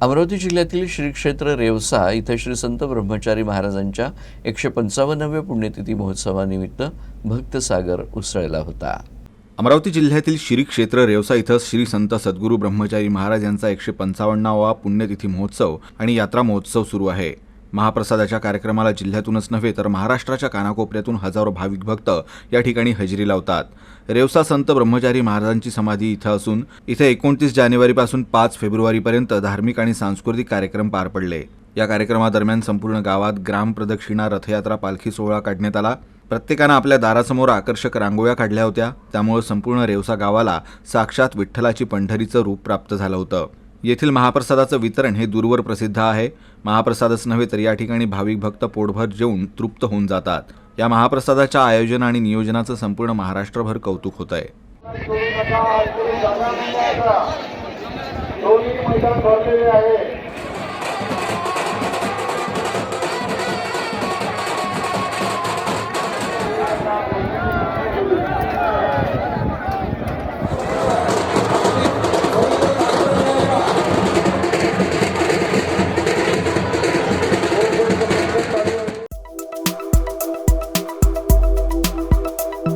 अमरावती जिल्ह्यातील श्री क्षेत्र रेवसा इथं श्री संत ब्रह्मचारी महाराजांच्या एकशे पंचावन्नव्या पुण्यतिथी महोत्सवानिमित्त भक्तसागर उसळला होता. अमरावती जिल्ह्यातील श्री क्षेत्र रेवसा इथं श्री संत सद्गुरू ब्रह्मचारी महाराज यांचा एकशे पंचावन्नावा पुण्यतिथी महोत्सव आणि यात्रा महोत्सव सुरू आहे. महाप्रसादाच्या कार्यक्रमाला जिल्ह्यातूनच नव्हे तर महाराष्ट्राच्या कानाकोपऱ्यातून हजारो भाविक भक्त या ठिकाणी हजेरी लावतात. रेवसा संत ब्रह्मचारी महाराजांची समाधी इथं असून इथे एकोणतीस जानेवारीपासून पाच फेब्रुवारीपर्यंत धार्मिक आणि सांस्कृतिक कार्यक्रम पार पडले. या कार्यक्रमादरम्यान संपूर्ण गावात ग्राम प्रदक्षिणा रथयात्रा पालखी सोहळा काढण्यात आला. प्रत्येकानं आपल्या दारासमोर आकर्षक रांगोळ्या काढल्या होत्या. त्यामुळे संपूर्ण रेवसा गावाला साक्षात विठ्ठलाची पंढरीचं रूप प्राप्त झालं होतं. येथील महाप्रसादाचं वितरण हे दूरवर प्रसिद्ध आहे. महाप्रसादच नव्हे तर या ठिकाणी भाविक भक्त पोटभर जेवून तृप्त होऊन जातात. या महाप्रसादाच्या आयोजन आणि नियोजनाचं संपूर्ण महाराष्ट्रभर कौतुक होत आहे दोन्ही मैदान भरलेले आहे.